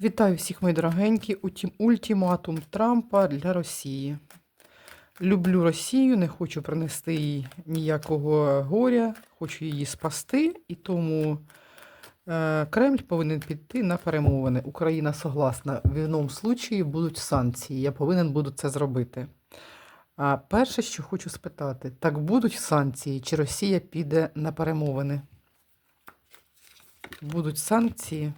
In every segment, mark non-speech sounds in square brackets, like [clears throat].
Вітаю всіх, мої дорогенькі. Ультиматум Трампа для Росії. Люблю Росію, не хочу принести їй ніякого горя, хочу її спасти, і тому е, Кремль повинен піти на перемовини. Україна согласна, в іному случаї будуть санкції. Я повинен буду це зробити. А перше, що хочу спитати, так будуть санкції, чи Росія піде на перемовини? Будуть санкції.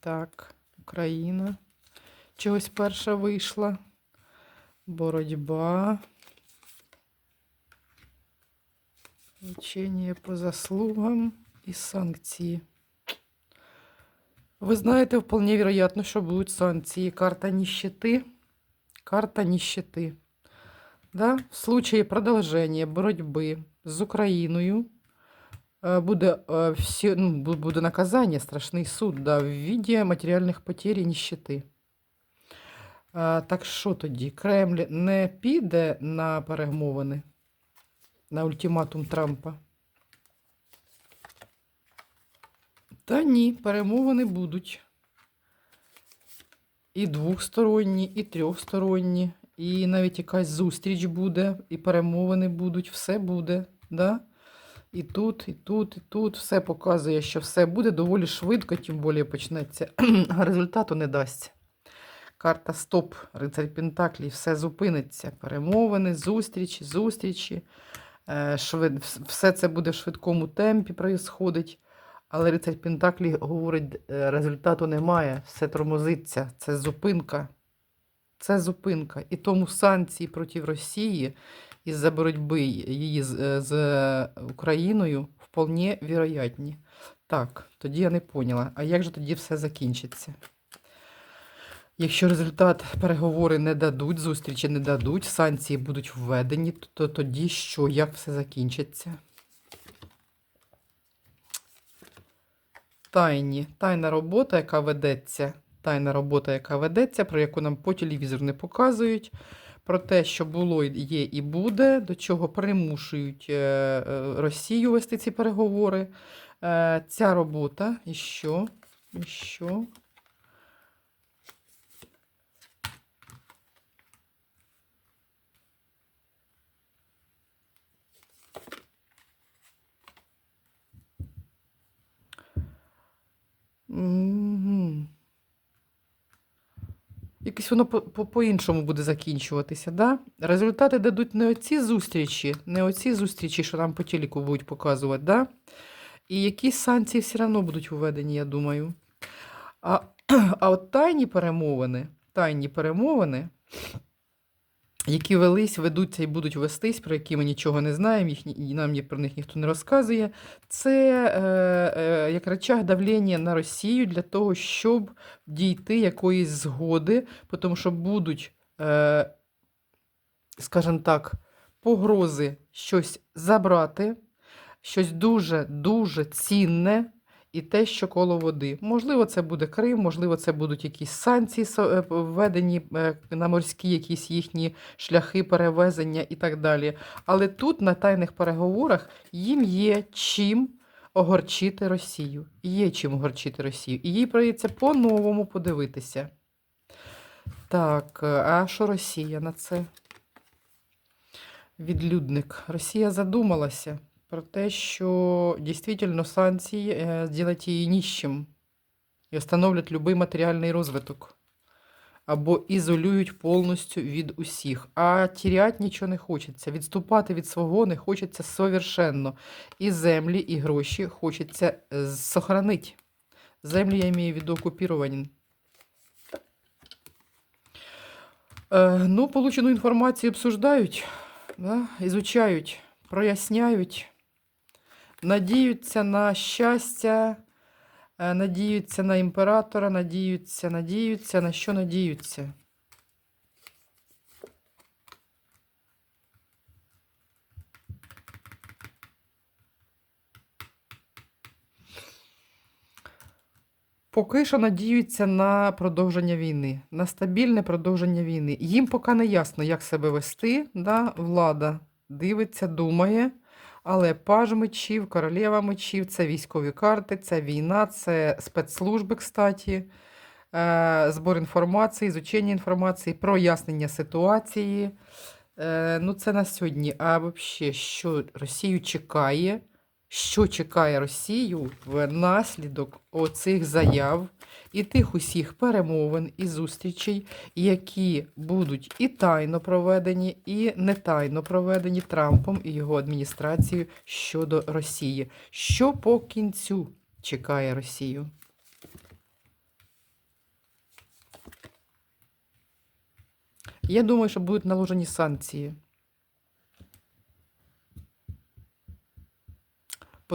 Так, Україна. Чогось перша вийшла. Боротьба. Лечення по заслугам і санкції. Ви знаєте, вполне вероятно, що будуть санкції. Карта нищеты. Карта нищеты. Да? В случае продовження боротьби з Україною буде, е, всі, ну, буде наказання, страшний суд да, в віді матеріальних потерь і нищети. А, так що тоді? Кремль не піде на перемовини, на ультиматум Трампа? Та ні, перемовини будуть. І двохсторонні, і трьохсторонні, і навіть якась зустріч буде, і перемовини будуть, все буде. Да? І тут, і тут, і тут все показує, що все буде доволі швидко, тим більше почнеться, [clears throat] а результату не дасть. Карта Стоп, рицарь Пентаклі, все зупиниться. Перемовини, зустрічі, зустрічі. Е, Швид... Все це буде в швидкому темпі происходить. Але рицарь Пентаклі говорить, е, результату немає, все тормозиться, це зупинка. Це зупинка. І тому санкції проти Росії із-за боротьби її з, е, з Україною вполне вероятні. Так, тоді я не поняла. А як же тоді все закінчиться? Якщо результат переговори не дадуть, зустрічі не дадуть, санкції будуть введені, то тоді що, як все закінчиться? Тайні, тайна робота, яка ведеться, тайна робота, яка ведеться, про яку нам по телевізору не показують, про те, що було, є і буде, до чого примушують е, е, Росію вести ці переговори. Е, Ця робота, і що? І що? Мгм. Якось воно по- по- по-іншому буде закінчуватися, да? Результати дадуть не оці зустрічі, не оці зустрічі, що нам по телеку будуть показувати, да? І якісь санкції все одно будуть введені, я думаю. А, [clears throat] а от тайні перемовини, тайні перемовини, які велись, ведуться і будуть вестись, про які ми нічого не знаємо, їх, і нам про них ніхто не розказує, це е, е, як речах давлення на Росію для того, щоб дійти якоїсь згоди, тому що будуть, е, скажімо так, погрози щось забрати, щось дуже-дуже цінне. І те, що коло води. Можливо, це буде Крим, можливо, це будуть якісь санкції е, введені е, на морські якісь їхні шляхи перевезення і так далі. Але тут, на тайних переговорах, їм є чим огорчити Росію. Є чим огорчити Росію. І їй прийдеться по-новому подивитися. Так, е, а що Росія на це? Відлюдник. Росія задумалася про те, що дійсно санкції е, зроблять її ніщим і остановлять будь-який матеріальний розвиток. Або ізолюють повністю від усіх. А тірять нічого не хочеться. Відступати від свого не хочеться совершенно. І землі, і гроші хочеться е, сохранити. Землі я маю в виду. Е, ну, получену інформацію обсуждають, да, ізучають, проясняють, надіються на щастя, е, надіються на імператора, надіються, надіються, на що надіються. Поки що надіються на продовження війни, на стабільне продовження війни. Їм поки не ясно, як себе вести. Да? Влада дивиться, думає, Але паж мечів, королева мечів, це військові карти, це війна, це спецслужби, кстати, е, збор інформації, изучення інформації, прояснення ситуації. Е, ну, це на сьогодні. А взагалі, що Росію чекає? Що чекає Росію внаслідок оцих заяв і тих усіх перемовин і зустрічей, які будуть і тайно проведені, і не тайно проведені Трампом і його адміністрацією щодо Росії. Що по кінцю чекає Росію? Я думаю, що будуть наложені санкції.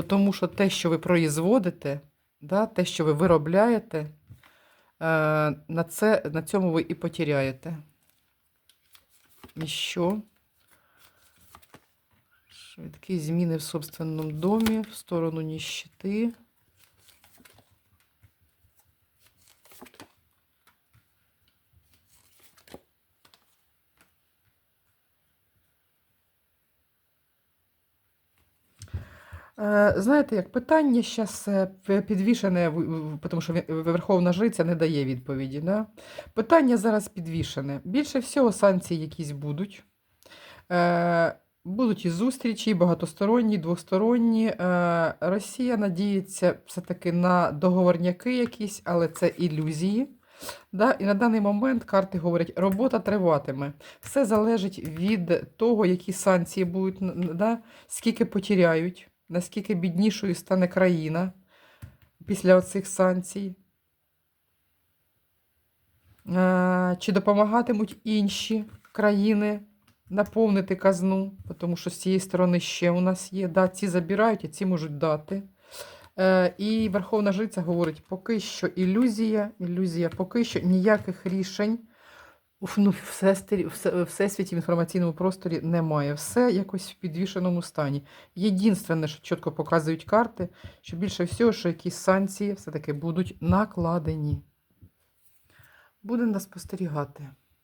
Тому що те, що ви производите, да, те, що ви виробляєте, е, на, це, на цьому ви і потеряєте. І що? Швидкі зміни в собственному домі в сторону нищети. Знаєте, як питання зараз підвішене, в- в- тому що Верховна Жриця не дає відповіді. Да? Питання зараз підвішене. Більше всього санкцій якісь будуть. Е, Будуть і зустрічі, і багатосторонні, і двосторонні. Е, Росія надіється все-таки на договорняки якісь, але це ілюзії. Да? І на даний момент карти говорять, робота триватиме. Все залежить від того, які санкції будуть, да? скільки потеряють, наскільки біднішою стане країна після оцих санкцій. Е, Чи допомагатимуть інші країни наповнити казну, тому що з цієї сторони ще у нас є. Да, ці забирають, а ці можуть дати. Е, І Верховна Жриця говорить, поки що ілюзія, ілюзія, поки що ніяких рішень ну, в всесвіті, в всесвіті в інформаційному просторі немає. Все якось в підвішеному стані. Єдинственне, що чітко показують карти, що більше всього, що якісь санкції все-таки будуть накладені. Будемо спостерігати.